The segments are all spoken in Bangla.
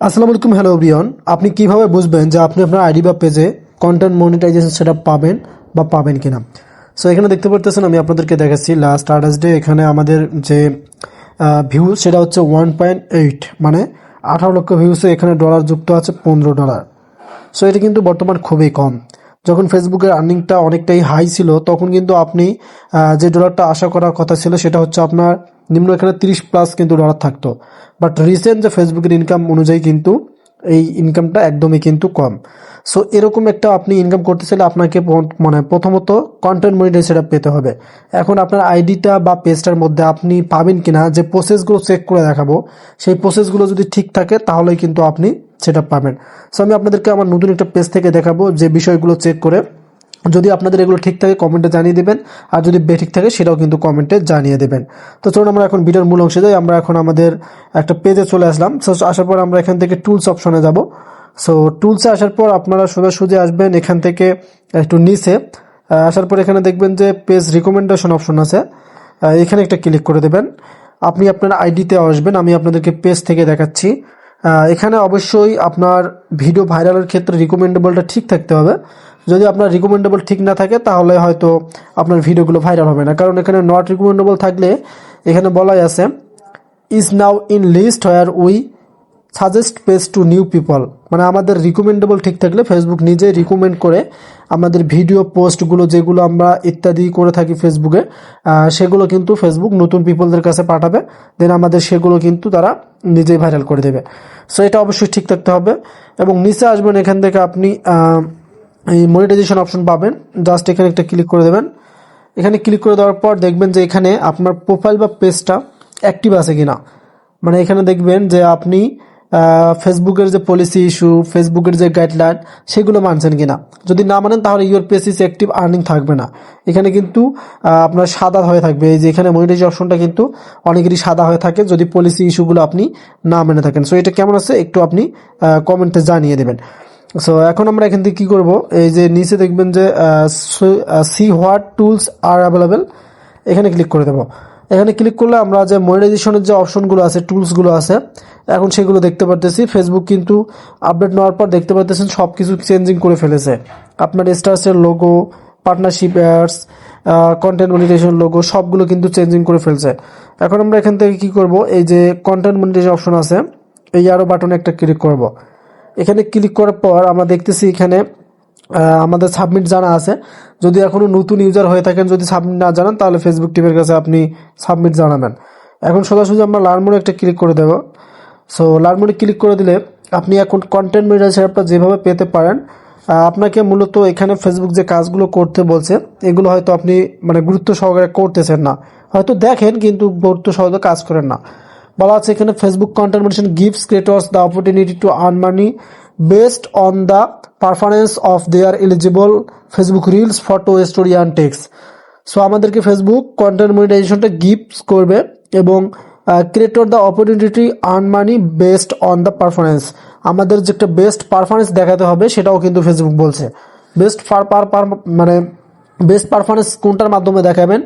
আসসালামু আলাইকুম হ্যালো বিয়ন আপনি কীভাবে বুঝবেন যে আপনি আপনার আইডি বা পেজে কন্টেন্ট মনিটাইজেশন সেটা পাবেন বা পাবেন কিনা? সো এখানে দেখতে পারতেছেন, আমি আপনাদেরকে দেখাচ্ছি লাস্ট আঠাশ ডে এখানে আমাদের যে ভিউ সেটা হচ্ছে ওয়ান পয়েন্ট এইট মানে আঠারো লক্ষ ভিউসে এখানে ডলার যুক্ত আছে পনেরো ডলার সো এটা কিন্তু বর্তমান খুবই কম। যখন ফেসবুকের আর্নিংটা অনেকটাই হাই ছিল, তখন কিন্তু আপনি যে ডলারটা আশা করার কথা ছিল, সেটা হচ্ছে আপনার নিম্ন এখানে তিরিশ প্লাস কিন্তু ডলার থাকতো। বাট রিসেন্ট যে ফেসবুকের ইনকাম অনুযায়ী কিন্তু এই ইনকামটা একদমই কিন্তু কম। সো এরকম একটা আপনি ইনকাম করতে চাইলে আপনাকে মানে প্রথমত কন্টেন্ট মনিটাইজ সেটা পেতে হবে। এখন আপনার আইডিটা বা পেজটার মধ্যে আপনি পাবেন কিনা, যে প্রসেসগুলো চেক করে দেখাবো, সেই প্রসেসগুলো যদি ঠিক থাকে, তাহলেই কিন্তু আপনি সেটা পাবেন। সো আমি আপনাদেরকে আমার নতুন একটা পেজ থেকে দেখাবো, যে বিষয়গুলো চেক করে যদি আপনাদের এগুলো ঠিক থাকে কমেন্টে জানিয়ে দেবেন। আর যদি বেঠিক থাকে, সেটাও কিন্তু কমেন্টে জানিয়ে দেবেন। তো চলুন আমরা এখন ভিডিওর মূল অংশে যাই। আমরা এখন আমাদের একটা পেজে চলে আসলাম। সো আসার পর আমরা এখান থেকে টুলস অপশনে যাব। সো টুলসে আসার পর আপনারা সোজাসুজি আসবেন এখান থেকে একটু নিচে। আসার পর এখানে দেখবেন যে পেজ রিকমেন্ডেশন অপশন আছে। এখানে একটা ক্লিক করে দেবেন। আপনি আপনার আইডিতে আসবেন। আমি আপনাদেরকে পেজ থেকে দেখাচ্ছি। এখানে অবশ্যই আপনার ভিডিও ভাইরালের ক্ষেত্রে রিকমেন্ডেবলটা ঠিক থাকতে হবে। যদি আপনার রিকমেন্ডেবল ঠিক না থাকে, তাহলে হয়তো আপনার ভিডিওগুলো ভাইরাল হবে না। কারণ এখানে নট রিকমেন্ডেবল থাকলে এখানে বলাই আছে is now in list where we suggest page to new people মানে আমাদের রিকমেন্ডেবল ঠিক থাকলে ফেসবুক নিজেই রিকমেন্ড করে আমাদের ভিডিও পোস্টগুলো যেগুলো আমরা ইত্যাদি করে থাকি ফেসবুকে সেগুলো কিন্তু ফেসবুক নতুন পিপলদের কাছে পাঠাবে। দেন আমাদের সেগুলো কিন্তু তারা নিজেই ভাইরাল করে দেবে। সো এটা অবশ্যই ঠিক থাকতে হবে। এবং নিচে আসবেন এখান থেকে আপনি এই মনিটাইজেশন অপশন পাবেন। জাস্ট এখানে একটা ক্লিক করে দেবেন। এখানে ক্লিক করে দেওয়ার পর দেখবেন যে এখানে আপনার প্রোফাইল বা পেজটা অ্যাক্টিভ আছে কি না মানে এখানে দেখবেন যে আপনি ফেসবুকের যে পলিসি ইস্যু ফেসবুকের যে গাইডলাইন সেগুলো মানছেন কি না যদি না মানেন, তাহলে your page is active earning থাকবে না। এখানে কিন্তু আপনার সাদা হয়ে থাকবে। এই যে এখানে মনিটাইজ অপশনটা কিন্তু অনেকেরই সাদা হয়ে থাকে, যদি পলিসি ইস্যুগুলো আপনি না মেনে থাকেন। সো এটা কেমন আছে? একটু আপনি কমেন্টে জানিয়ে দেবেন। সো এখন আমরা এখান থেকে কি করব? এই যে নিচে দেখবেন যে see what tools are available এখানে ক্লিক করে দেবো। এখানে ক্লিক করলে আমরা যে মনিটাইজেশনের যে অপশনগুলো আছে টুলসগুলো আছে, এখন সেগুলো দেখতে পারতেছি। ফেসবুক কিন্তু আপডেট নেওয়ার পর দেখতে পারতেছেন সব কিছু চেঞ্জিং করে ফেলেছে। আপনার স্টার্সের logo partnership ads content monetization logo সবগুলো কিন্তু চেঞ্জিং করে ফেলছে। এখন আমরা এখান থেকে কি করব? এই যে কন্টেন্ট মনিটাইজেশন অপশন আছে, এই আরও বাটনে একটা ক্লিক করব। এখানে ক্লিক করার পর আমরা দেখতেছি এখানে আমাদের সাবমিট জানা আছে। যদি এখনও নতুন ইউজার হয়ে থাকেন, যদি সাবমিট না জানান, তাহলে ফেসবুক টিমের কাছে আপনি সাবমিট জানাবেন। এখন সোজাসুজি আমরা লার্ন মোডে একটা ক্লিক করে দেবো। সো লার্ন মোডে ক্লিক করে দিলে আপনি এখন কন্টেন্ট মিডিয়া সেটআপটা যেভাবে পেতে পারেন আপনাকে মূলত এখানে ফেসবুক যে কাজগুলো করতে বলছে, এগুলো হয়তো আপনি মানে গুরুত্ব সহকারে করতেছেন না। হয়তো দেখেন, কিন্তু গুরুত্ব সহকারে কাজ করেন না। বলা আছে, এখানে Facebook content monetization gives creators the opportunity to earn money based on the performance of their eligible Facebook reels photo story and text so আমাদেরকে ফেসবুক কন্টেন্ট মনিটাইজেশনটা গিফট করবে এবং creator the opportunity earn money based on the performance আমাদের যে একটা বেস্ট পারফরমেন্স দেখাতে হবে, সেটাও কিন্তু ফেসবুক বলছে। বেস্ট পার পার মানে বেস্ট পারফরমেন্স কোনটার মাধ্যমে দেখাবেন?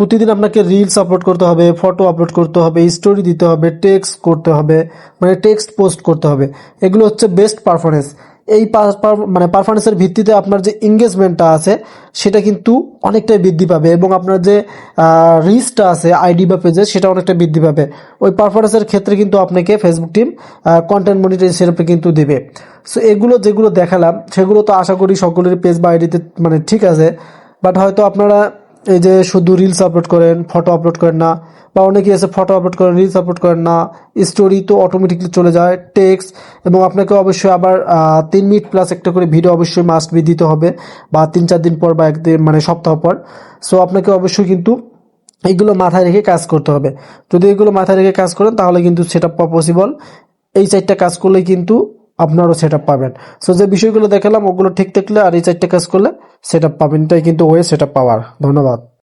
প্রতিদিন আপনাকে রিলস আপলোড করতে হবে ফটো আপলোড করতে হবে স্টোরি দিতে হবে টেক্সট করতে হবে মানে টেক্সট পোস্ট করতে হবে। এগুলো হচ্ছে বেস্ট পারফরমেন্স এই মানে পারফরমেন্সের ভিত্তিতে আপনার যে এঙ্গেজমেন্টটা আছে, সেটা কিন্তু অনেকটাই বৃদ্ধি পাবে এবং আপনার যে রিচটা আছে আইডি বা পেজে সেটা অনেকটা বৃদ্ধি পাবে। ওই পারফরমেন্সের ক্ষেত্রে কিন্তু আপনাকে ফেসবুক টিম কন্টেন্ট মনিটাইজ সেরপে কিন্তু দেবে। সো এগুলো যেগুলো দেখালাম, সেগুলো তো আশা করি সকলের পেজ বা আইডিতে মানে ঠিক আছে বাট হয়তো আপনারা এই যে শুধু রিলস আপলোড করেন ফটো আপলোড করেন না, বা অনেকে এসে ফটো আপলোড করেন রিলস আপলোড করেন না স্টোরি তো অটোমেটিকলি চলে যায় টেক্সট এবং আপনাকে অবশ্যই আবার তিন মিনিট প্লাস একটা করে ভিডিও অবশ্যই মাস্ট বি দিতে হবে, বা তিন চার দিন পর বা একদিন মানে সপ্তাহ পর। সো আপনাকে অবশ্যই কিন্তু এইগুলো মাথায় রেখে কাজ করতে হবে। যদি এগুলো মাথায় রেখে কাজ করেন, তাহলে কিন্তু সেটা পসিবল এই চারটা কাজ করলেই কিন্তু আপনারও সেট পাবেন। সো যে বিষয়গুলো দেখালাম, ওগুলো ঠিক থাকলে আর এই চারটে কাজ করলে সেট পাবেন। এটাই কিন্তু ওয়ে সেট পাওয়ার ধন্যবাদ।